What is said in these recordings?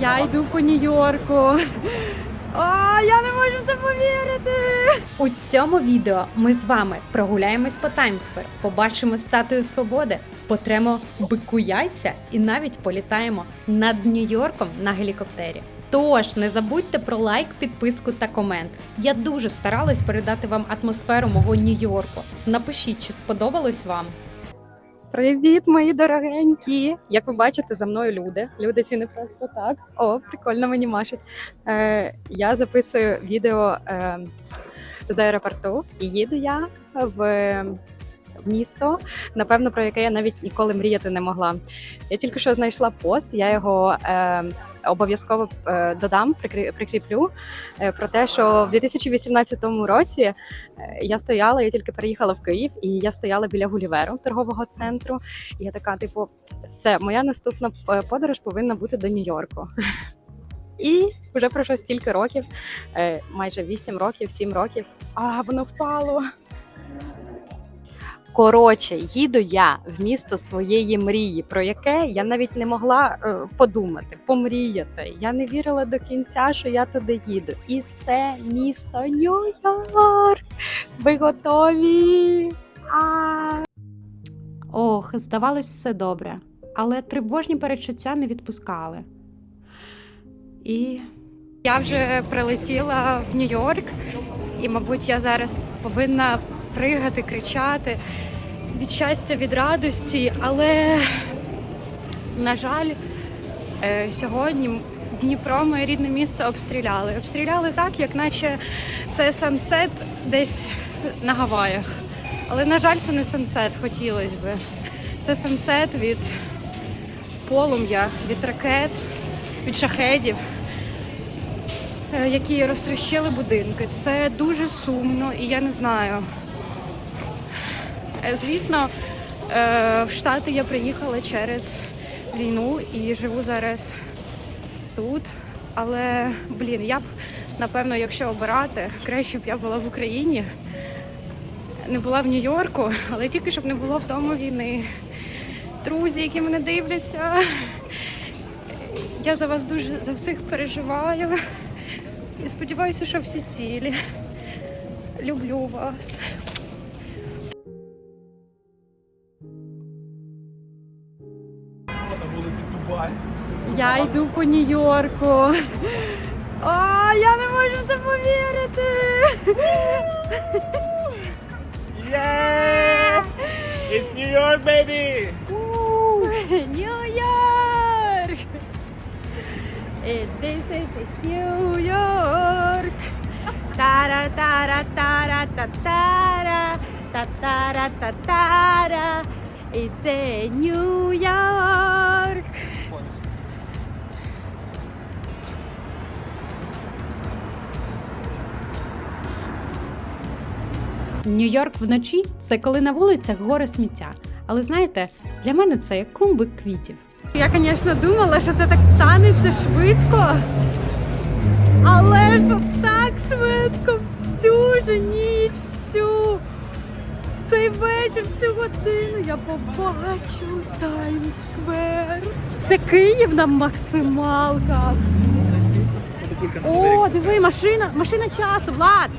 Я йду по Нью-Йорку. А, я не можу це повірити. У цьому відео ми з вами прогуляємось по Таймсквер, побачимо статую свободи, потремо бику яйця і навіть політаємо над Нью-Йорком на гелікоптері. Тож не забудьте про лайк, підписку та комент. Я дуже старалась передати вам атмосферу мого Нью-Йорку. Напишіть, чи сподобалось вам. Привіт, мої дорогенькі! Як ви бачите, за мною люди. Люди ці не просто так. О, прикольно мені машуть. Е, я записую відео е, з аеропорту і їду я в місто, напевно, про яке я навіть ніколи мріяти не могла. Я тільки що знайшла пост, я його е, обов'язково е, додам, прикріплю е, про те, що в 2018 році е, я стояла, я тільки переїхала в Київ, і я стояла біля Гуліверу торгового центру. І я така, типу, все, моя наступна подорож повинна бути до Нью-Йорку. І вже пройшло стільки років, майже 8 років, 7 років. А воно впало. Коротше, їду я в місто своєї мрії, про яке я навіть не могла е, подумати, помріяти. Я не вірила до кінця, що я туди їду. І це місто Нью-Йорк. Ви готові? А! Ох, здавалось, все добре, але тривожні перечуття не відпускали. І Я вже прилетіла в Нью-Йорк, і, мабуть, я зараз повинна пригати, кричати від щастя, від радості. Але, на жаль, е, сьогодні Дніпро, моє рідне місце, обстріляли. Обстріляли так, як наче це сансет десь на Гаваях. Але, на жаль, це не сансет, хотілося би. Це сансет від полум'я, від ракет, від шахедів е, які розтрощили будинки. Це дуже сумно, і я не знаю. Е, Звісно, е, в Штати я приїхала через війну і живу зараз тут. Але, блін, я б, напевно, якщо обирати, краще б я була в Україні, не була в Нью-Йорку, але тільки щоб не було вдома війни. Друзі, які мене дивляться, я за вас дуже за всіх переживаю. І сподіваюся, що всі цілі. Люблю вас. Я йду по Нью-Йорку. А, я не можу в це повірити. Yeah! It's New York, baby! Нью-Йорк! This is New York! тара тара тара та тара та тара та тара. It's a New York. Нью-Йорк вночі це коли на вулицях горе сміття. Але знаєте, для мене це як клумби квітів. Я, звісно, думала, що це так станеться швидко. Але щоб так швидко в цю ж ніч, в цю, в цей вечір, в цю годину я побачу Таймс-сквер. Це Київ на максималках. О, диви, машина, машина часу, Влад.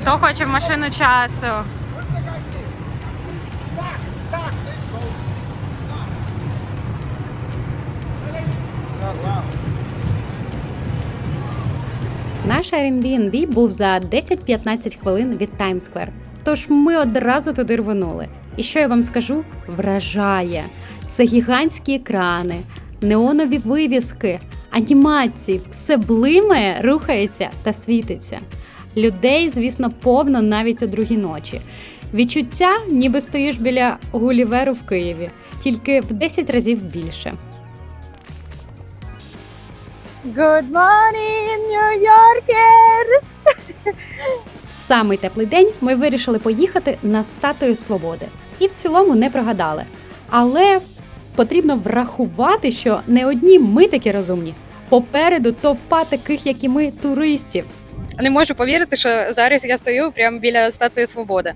Хто хоче в машину часу? Наш Airbnb був за 10-15 хвилин від Таймсквер. Тож ми одразу туди рвонули. І що я вам скажу? Вражає! Це гігантські екрани, неонові вивіски, анімації, все блимає, рухається та світиться. Людей, звісно, повно навіть о другій ночі. Відчуття, ніби стоїш біля Гуліверу в Києві, тільки в 10 разів більше. Good morning, New Yorkers! В самий теплий день ми вирішили поїхати на статую свободи. І в цілому не прогадали. Але потрібно врахувати, що не одні ми такі розумні. Попереду товпа таких, як і ми, туристів. не можу повірити, що зараз я стою прямо біля статуї свободи.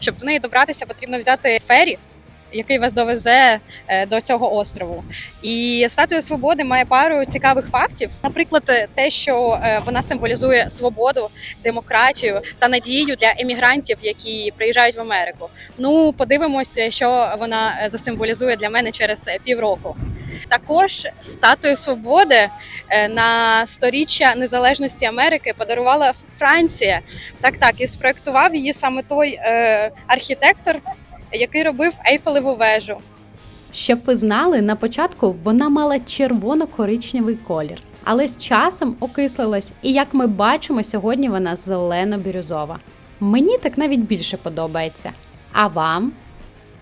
Щоб до неї добратися, потрібно взяти фері, який вас довезе е, до цього острову. І статуя свободи має пару цікавих фактів. Наприклад, те, що е, вона символізує свободу, демократію та надію для емігрантів, які приїжджають в Америку. Ну, подивимося, що вона е, засимволізує для мене через півроку. Також статую свободи е, на сторіччя незалежності Америки подарувала Франція. Так, так, і спроектував її саме той е, архітектор, який робив Ейфелеву вежу. Щоб ви знали, на початку вона мала червоно-коричневий колір, але з часом окислилась, і як ми бачимо, сьогодні вона зелено-бірюзова. Мені так навіть більше подобається. А вам?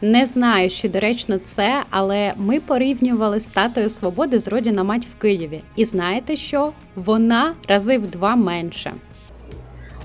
Не знаю, чи доречно це, але ми порівнювали статую свободи з Родіна мать в Києві. І знаєте що? Вона рази в два менше.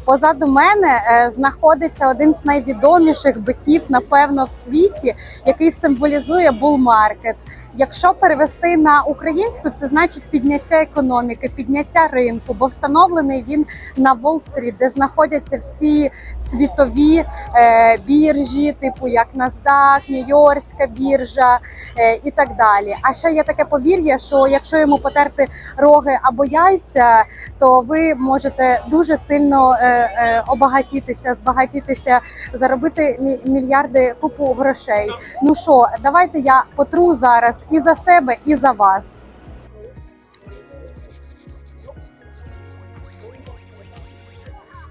Позаду мене е, знаходиться один з найвідоміших биків, напевно, в світі, який символізує булмаркет. Якщо перевести на українську, це значить підняття економіки, підняття ринку, бо встановлений він на Уолл-стріт, де знаходяться всі світові е, біржі, типу як NASDAQ, Нью-Йоркська біржа е, і так далі. А ще є таке повір'я, що якщо йому потерти роги або яйця, то ви можете дуже сильно е, е, обагатітися, збагатітися, заробити мі- мільярди купу грошей. Ну що, давайте я потру зараз і за себе, і за вас.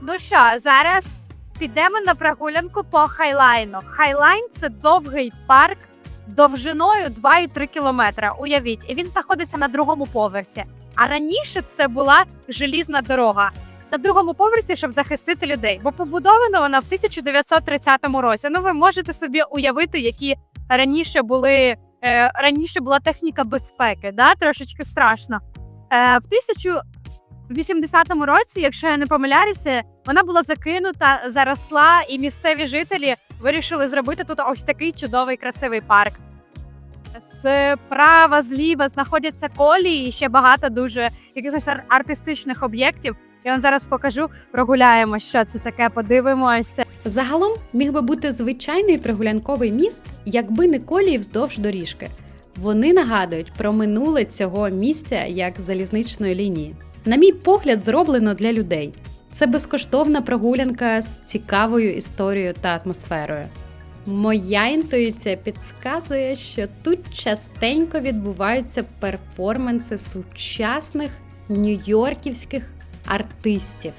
Ну що, зараз підемо на прогулянку по хайлайну. Хайлайн це довгий парк довжиною 2,3 кілометра. Уявіть, і він знаходиться на другому поверсі. А раніше це була желізна дорога. На другому поверсі, щоб захистити людей, бо побудована вона в 1930 році. Ну, ви можете собі уявити, які раніше були е, раніше була техніка безпеки, да? трошечки страшно. Е, в 1080 році, якщо я не помиляюся, вона була закинута, заросла, і місцеві жителі вирішили зробити тут ось такий чудовий красивий парк. Справа, зліва знаходяться колії і ще багато дуже якихось ар- артистичних об'єктів. Я вам зараз покажу, прогуляємо, що це таке, подивимося. Загалом міг би бути звичайний прогулянковий міст, якби не колії вздовж доріжки. Вони нагадують про минуле цього місця як залізничної лінії. На мій погляд, зроблено для людей. Це безкоштовна прогулянка з цікавою історією та атмосферою. Моя інтуїція підказує, що тут частенько відбуваються перформанси сучасних нью-йорківських артистів.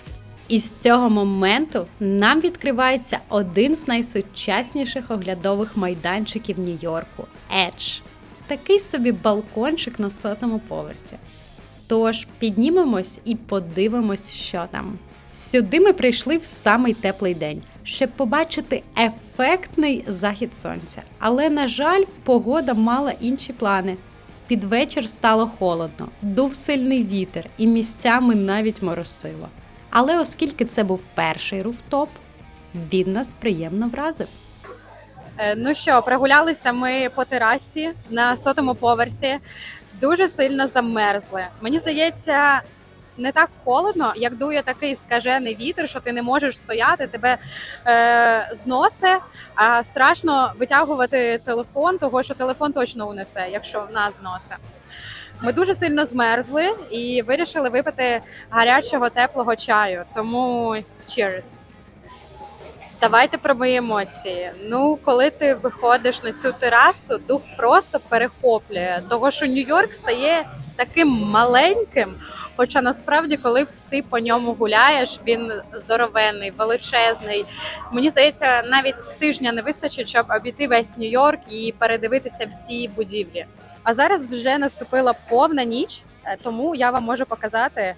І з цього моменту нам відкривається один з найсучасніших оглядових майданчиків Нью-Йорку Edge. Такий собі балкончик на сотому поверсі. Тож піднімемось і подивимось, що там. Сюди ми прийшли в самий теплий день, щоб побачити ефектний захід сонця. Але, на жаль, погода мала інші плани. Під вечір стало холодно, дув сильний вітер і місцями навіть моросило. Але оскільки це був перший руфтоп, він нас приємно вразив. Е, Ну що, прогулялися ми по терасі на сотому поверсі. Дуже сильно замерзли. Мені здається, не так холодно, як дує такий скажений вітер, що ти не можеш стояти, тебе е, зносе, а страшно витягувати телефон, того що телефон точно унесе, якщо в нас зносе. Ми дуже сильно змерзли і вирішили випити гарячого теплого чаю. Тому cheers! Давайте про мої емоції. Ну, коли ти виходиш на цю терасу, дух просто перехоплює. Того, що Нью-Йорк стає таким маленьким. Хоча насправді, коли ти по ньому гуляєш, він здоровенний, величезний. Мені здається, навіть тижня не вистачить, щоб обійти весь Нью-Йорк і передивитися всі будівлі. А зараз вже наступила повна ніч, е, тому я вам можу показати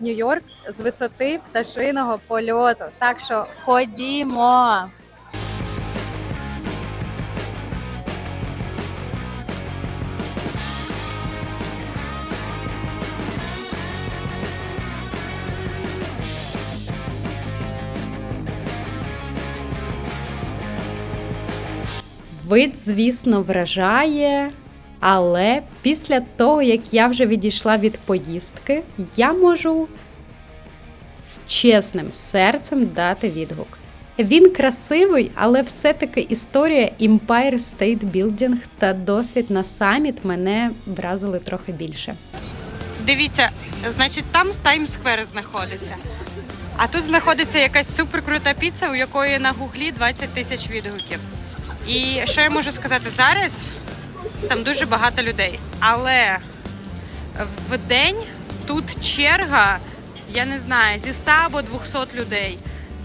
Нью-Йорк з висоти пташиного польоту. Так що ходімо. Вид, звісно, вражає, але після того, як я вже відійшла від поїздки, я можу з чесним серцем дати відгук. Він красивий, але все-таки історія Empire State Building та досвід на саміт мене вразили трохи більше. Дивіться, значить, там Таймс-сквер знаходиться. А тут знаходиться якась суперкрута піца, у якої на гуглі 20 тисяч відгуків. І що я можу сказати зараз? Там дуже багато людей. Але в день тут черга, я не знаю, зі 100 або 200 людей.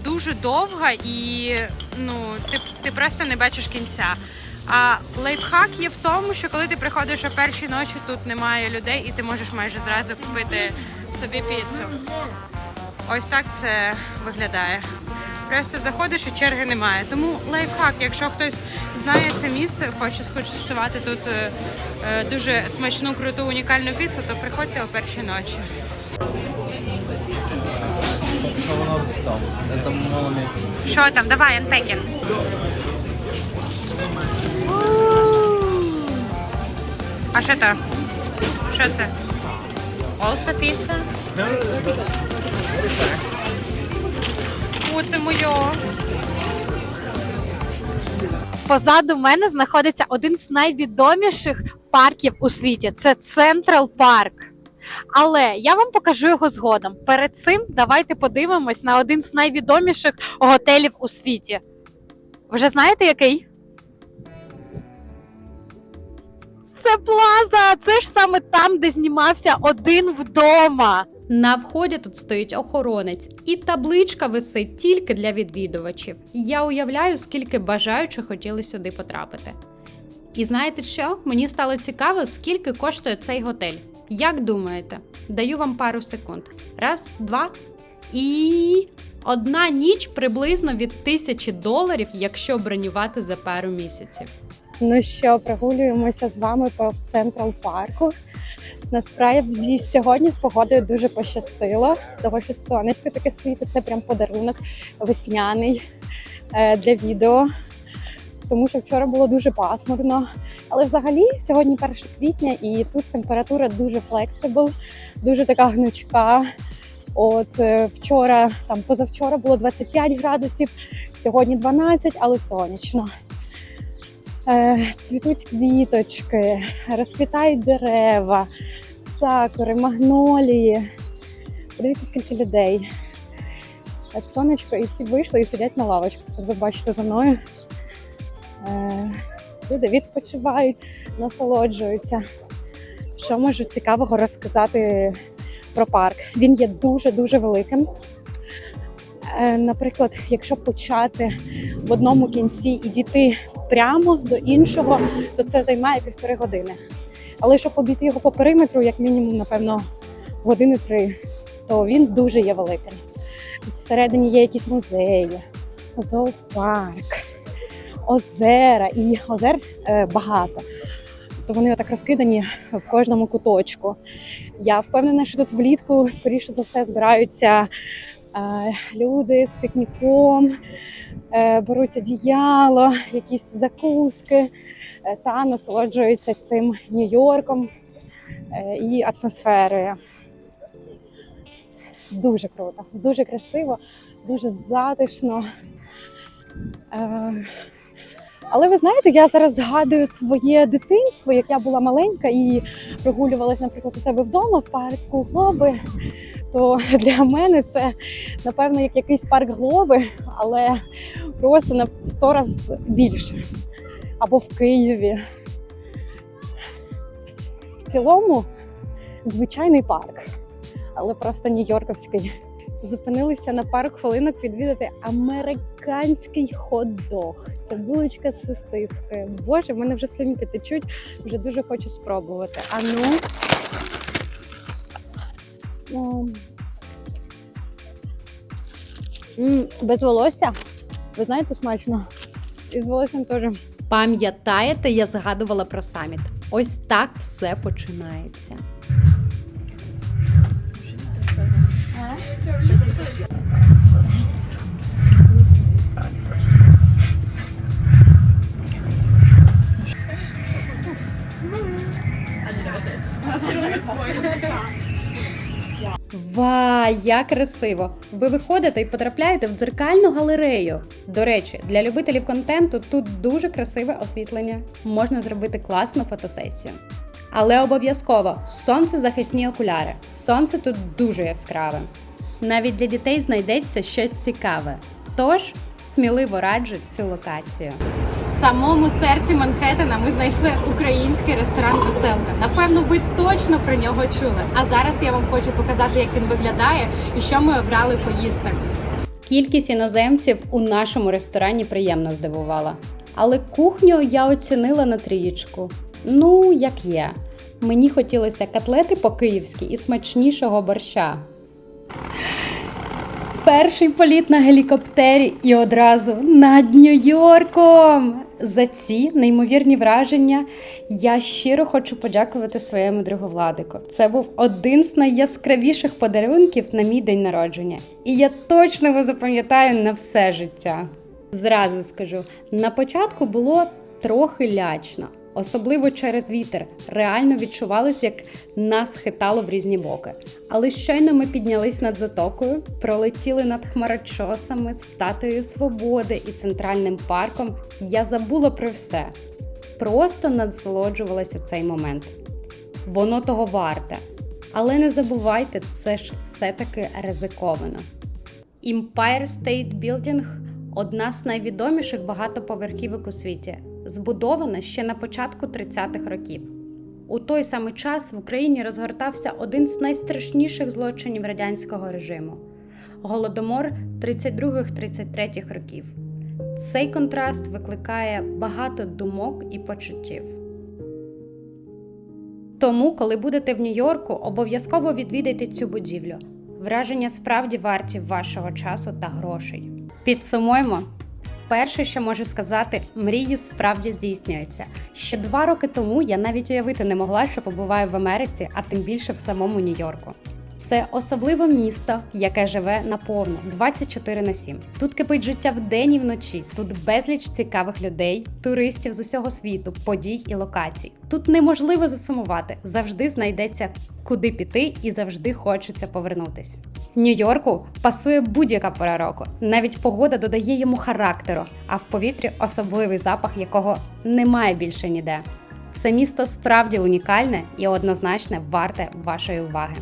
Дуже довга і ну, ти, ти просто не бачиш кінця. А лайфхак є в тому, що коли ти приходиш о першій ночі, тут немає людей, і ти можеш майже зразу купити собі піцу. Ось так це виглядає. Просто заходиш і черги немає. Тому лайфхак, якщо хтось знає це місце, хоче скуштувати тут е, е, дуже смачну, круту, унікальну піцу, то приходьте о першій ночі. Що там? Давай, unpacking. А що то? Що це? Also pizza? О, це моє. Позаду мене знаходиться один з найвідоміших парків у світі. Це Централ Парк. Але я вам покажу його згодом. Перед цим давайте подивимось на один з найвідоміших готелів у світі. Вже знаєте який? Це Плаза! Це ж саме там, де знімався один вдома. На вході тут стоїть охоронець, і табличка висить тільки для відвідувачів. Я уявляю, скільки бажаючих хотіли сюди потрапити. І знаєте що? Мені стало цікаво, скільки коштує цей готель. Як думаєте? Даю вам пару секунд. Раз, два. І одна ніч приблизно від тисячі доларів, якщо бронювати за пару місяців. Ну що, прогулюємося з вами по Централ парку. Насправді сьогодні з погодою дуже пощастило, тому що сонечко таке світить, це прям подарунок весняний е, для відео. Тому що вчора було дуже пасмурно. Але взагалі сьогодні 1 квітня, і тут температура дуже флексибл, дуже така гнучка. От е, вчора, там позавчора було 25 градусів, сьогодні 12, але сонячно. Е, цвітуть квіточки, розквітають дерева, сакури, магнолії. Подивіться, скільки людей. Е, Сонечко, і всі вийшли і сидять на лавочках. Ви бачите за мною. Е, Люди відпочивають, насолоджуються. Що можу цікавого розказати про парк? Він є дуже-дуже великим. Е, Наприклад, якщо почати в одному кінці і дійти прямо до іншого, то це займає півтори години. Але щоб обійти його по периметру, як мінімум, напевно, години три, то він дуже є великим. Тут всередині є якісь музеї, зоопарк, озера, і озер е, багато. То вони отак розкидані в кожному куточку. Я впевнена, що тут влітку, скоріше за все, збираються люди з пікніком, е, беруть одіяло, якісь закуски е, та насолоджуються цим Нью-Йорком е, і атмосферою. Дуже круто, дуже красиво, дуже затишно. Але ви знаєте, я зараз згадую своє дитинство, як я була маленька і прогулювалась, наприклад, у себе вдома в парку Глоби. То для мене це напевно як якийсь парк Глоби, але просто на 100 разів більше. Або в Києві. В цілому звичайний парк, але просто нью-йорковський. Зупинилися на пару хвилинок відвідати американський хот-дог. Це булочка з сосискою. Боже, в мене вже слюнки течуть, вже дуже хочу спробувати. А ну. М. М, Без волосся. Ви знаєте, смачно. І з волоссям теж. Пам'ятаєте, я згадувала про саміт. Ось так все починається. Вай, як красиво! Ви виходите і потрапляєте в дзеркальну галерею. До речі, для любителів контенту тут дуже красиве освітлення. Можна зробити класну фотосесію. Але обов'язково сонцезахисні окуляри. Сонце тут дуже яскраве. Навіть для дітей знайдеться щось цікаве. Тож сміливо раджу цю локацію. Самому серці Манхеттена ми знайшли український ресторан Веселка. Напевно, ви точно про нього чули. А зараз я вам хочу показати, як він виглядає і що ми обрали поїсти. Кількість іноземців у нашому ресторані приємно здивувала. Але кухню я оцінила на трієчку. Ну, як є. Мені хотілося котлети по-київськи і смачнішого борща. Перший політ на гелікоптері і одразу над Нью-Йорком. За ці неймовірні враження я щиро хочу подякувати своєму другу Владику. Це був один з найяскравіших подарунків на мій день народження, і я точно його запам'ятаю на все життя. Зразу скажу: на початку було трохи лячно, особливо через вітер. Реально відчувалось, як нас хитало в різні боки. Але щойно ми піднялись над затокою, пролетіли над хмарочосами, статуєю свободи і центральним парком. Я забула про все. Просто насолоджувалася цей момент. Воно того варте. Але не забувайте, це ж все-таки ризиковано. Empire State Building – одна з найвідоміших багатоповерхівок у світі, збудована ще на початку 30-х років. У той самий час в Україні розгортався один з найстрашніших злочинів радянського режиму голодомор 32-33 років. Цей контраст викликає багато думок і почуттів. Тому, коли будете в Нью-Йорку, обов'язково відвідайте цю будівлю. Враження справді варті вашого часу та грошей. Підсумуємо. Перше, що можу сказати, мрії справді здійснюються. Ще два роки тому я навіть уявити не могла, що побуваю в Америці, а тим більше в самому Нью-Йорку. Це особливе місто, яке живе наповно 24 на 7. Тут кипить життя вдень і вночі. Тут безліч цікавих людей, туристів з усього світу, подій і локацій. Тут неможливо засумувати, завжди знайдеться куди піти і завжди хочеться повернутись. Нью-Йорку пасує будь-яка пора року. Навіть погода додає йому характеру, а в повітрі особливий запах, якого немає більше ніде. Це місто справді унікальне і однозначно варте вашої уваги.